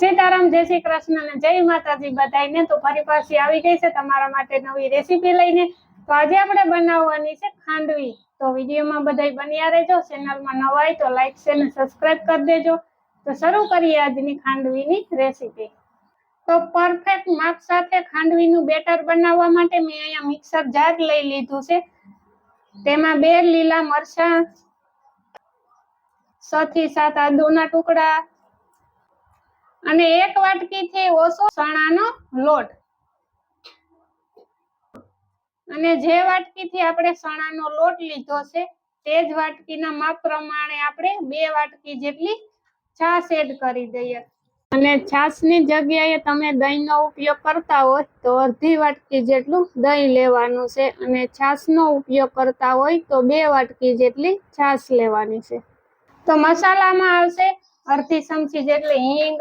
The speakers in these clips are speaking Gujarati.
સીતારામ, જય શ્રી કૃષ્ણ અને જય માતાજી બધાને તો ફરી પાછી આવી ગઈ છે તમારા માટે નવી રેસીપી લઈને. તો આજે આપણે બનાવવાની છે ખાંડવી. તો વિડીયોમાં બધાય બન્યા રહેજો. ચેનલમાં નવા હોય તો લાઈક છે અને સબસ્ક્રાઇબ કરી દેજો. તો શરૂ કરીએ આજની ખાંડવીની રેસીપી. તો પરફેક્ટ માપ સાથે ખાંડવીનું બેટર બનાવવા માટે મેં અહીંયા મિક્સર જાર લઈ લીધું છે. તેમાં બે લીલા મરચાં છ થી સાત આદુના ટુકડા અને એક વાટકીથી ઓછો ચણાનો લોટ. અને જે વાટકીથી આપણે ચણાનો લોટ લીધો છે, તે જ વાટકીના માપ પ્રમાણે આપણે બે વાટકી જેટલી છાશ એડ કરી દઈએ. અને છાશની જગ્યાએ તમે દહીંનો ઉપયોગ કરતા હોય તો અડધી વાટકી જેટલું દહીં લેવાનું છે અને છાશનો ઉપયોગ કરતા હોય તો બે વાટકી જેટલી છાશ લેવાની છે. તો મસાલામાં આવશે અડધી ચમચી જેટલી હિંગ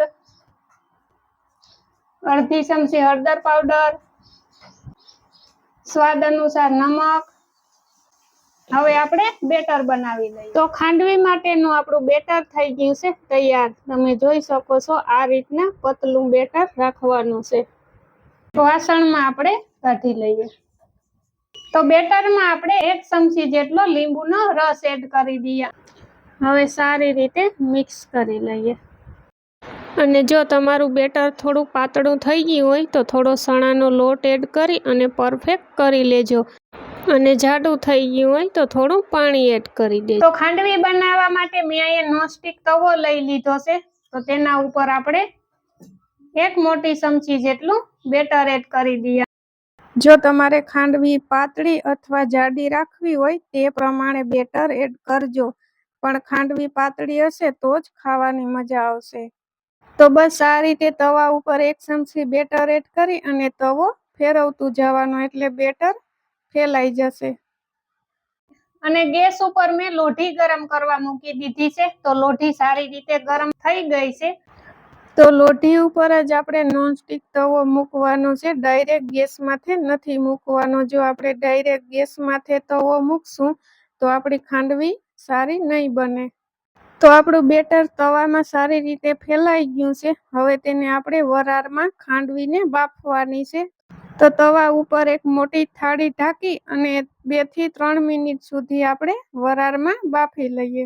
અડધી ચમચી હળદર પાવડર, સ્વાદ અનુસાર નમક. હવે આપણે બેટર બનાવી લઈએ. તો ખાંડવી માટેનું આપણું બેટર થઈ ગયું છે તૈયાર. તમે જોઈ શકો છો આ રીતના પતલું બેટર રાખવાનું છે. વાસણમાં આપણે કાઢી લઈએ. તો બેટરમાં આપણે એક ચમચી જેટલો લીંબુનો રસ એડ કરી દઈએ હવે સારી રીતે મિક્સ કરી લઈએ. અને જો તમારું બેટર થોડું પાતળું થઈ ગયું હોય તો થોડો ચણાનો લોટ એડ કરી અને પરફેક્ટ કરી લેજો. અને જાડું થઈ ગયું હોય તો થોડું પાણી એડ કરી દેજો. તો ખાંડવી બનાવવા માટે મેં અહીંયા નોનસ્ટિક તવો લઈ લીધો છે. તો તેના ઉપર આપણે એક મોટી ચમચી જેટલું બેટર એડ કરી દઈએ. જો તમારે ખાંડવી પાતળી અથવા જાડી રાખવી હોય તે પ્રમાણે બેટર એડ કરજો. પણ ખાંડવી પાતળી હશે તો જ ખાવાની મજા આવશે. તો બસ આ રીતે તવા ઉપર એક ચમચી બેટર એડ કરી અને તવો ફેરવતું જવાનું એટલે બેટર ફેલાઈ જશે. અને ગેસ ઉપર મેં લોઢી ગરમ કરવા મૂકી દીધી છે, તો લોઢી સારી રીતે ગરમ થઈ ગઈ છે. તો લોઢી ઉપર જ આપણે નોનસ્ટિક તવો મૂકવાનો છે, ડાયરેક્ટ ગેસ માથે નથી મૂકવાનો. જો આપણે ડાયરેક્ટ ગેસ માથે તવો મૂકશું, તો આપણી ખાંડવી સારી નહીં બને. તો આપણું બેટર તવામાં સારી રીતે ફેલાઈ ગયું છે. હવે તેને આપણે વરાળમાં ખાંડવીને બાફવાની છે. તો તવા ઉપર એક મોટી થાળી ઢાંકી અને બેથી ત્રણ મિનિટ સુધી આપણે વરાળમાં બાફી લઈએ.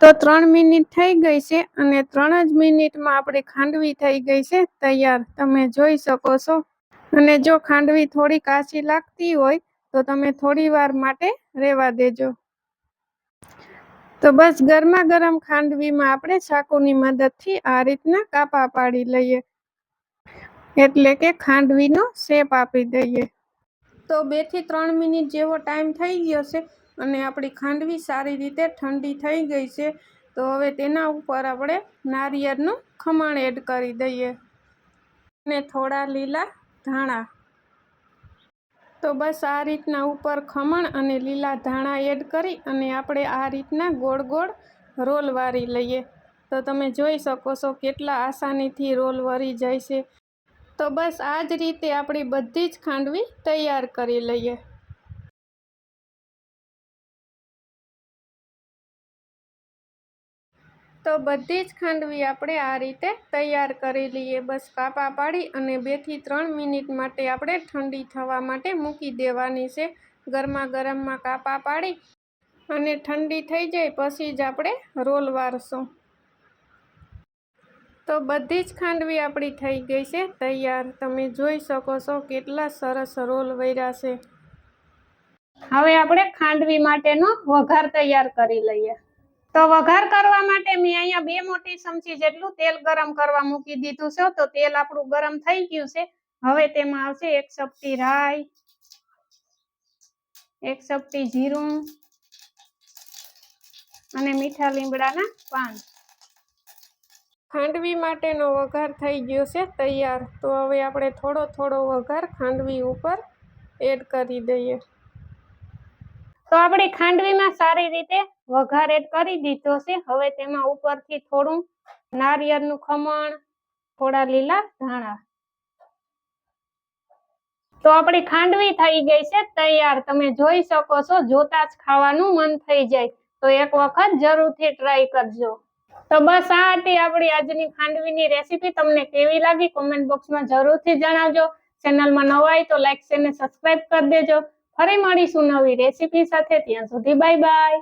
તો ત્રણ મિનિટ થઈ ગઈ છે અને ત્રણ જ મિનિટમાં આપણે ખાંડવી થઈ ગઈ છે. તૈયાર, તમે જોઈ શકો છો. અને જો ખાંડવી થોડી કાચી લાગતી હોય તો તમે થોડી વાર માટે રહેવા દેજો. તો બસ ગરમા ગરમ ખાંડવીમાં આપણે ચાકુની મદદથી આ રીતના કાપા પાડી લઈએ. એટલે કે ખાંડવીનો શેપ આપી દઈએ. તો બેથી ત્રણ મિનિટ જેવો ટાઈમ થઈ ગયો છે અને આપણી ખાંડવી સારી રીતે ઠંડી થઈ ગઈ છે. તો હવે તેના ઉપર આપણે નારિયેળનું ખમણ એડ કરી દઈએ. અને થોડા લીલા ધાણા. તો બસ આ રીતના ઉપર ખમણ અને લીલા ધાણા એડ કરી અને આપણે આ રીતના ગોળ ગોળ રોલ વારી લઈએ. તો તમે જોઈ શકો છો કેટલા આસાનીથી રોલ વરી જાય છે. તો બસ આ જ રીતે આપણી બધી જ ખાંડવી તૈયાર કરી લઈએ. તો બધી જ ખાંડવી આપણે આ રીતે તૈયાર કરી લઈએ. બસ કાપા પાડી અને બેથી ત્રણ મિનિટ માટે આપણે ઠંડી થવા માટે મૂકી દેવાની છે. ગરમા ગરમમાં કાપા પાડી અને ઠંડી થઈ જાય પછી જ આપણે રોલ વારશું. તો બધી જ ખાંડવી આપણી થઈ ગઈ છે તૈયાર. તમે જોઈ શકો છો કેટલા સરસ રોલ વૈરા છે. હવે આપણે ખાંડવી માટેનો વઘાર તૈયાર કરી લઈએ. તો વઘાર કરવા માટે મેં અહીંયા બે મોટી ચમચી જેટલું તેલ ગરમ કરવા મૂકી દીધું છે. તો તેલ આપણું ગરમ થઈ ગયું છે. હવે તેમાં આવશે એક ચપટી રાઈ, એક ચપટી જીરું અને મીઠા લીમડાના પાન. ખાંડવી માટેનો વઘાર થઈ ગયો છે તૈયાર. તો હવે આપણે થોડો થોડો વઘાર ખાંડવી ઉપર એડ કરી દઈએ. તો આપણી ખાંડવીમાં સારી રીતે વઘાર એડ કરી દીધો છે. હવે તેમાં ઉપરથી થોડું નારિયેળનું ખમણ, થોડા લીલા ધાણા. તો આપણી ખાંડવી થઈ ગઈ છે. તૈયાર. તમે જોઈ શકો છો, જોતા જ ખાવાનું મન થઈ જાય. તો એક વખત જરૂરથી ટ્રાય કરજો. તો બસ આ હતી આપણી આજની ખાંડવીની રેસીપી. તમને કેવી લાગી? કોમેન્ટ બોક્સમાં જરૂરથી જણાવજો. ચેનલમાં નવા હોય તો લાઈક શેર ને કરી દેજો. ફરી મળીશું નવી રેસીપી સાથે ત્યાં સુધી બાય બાય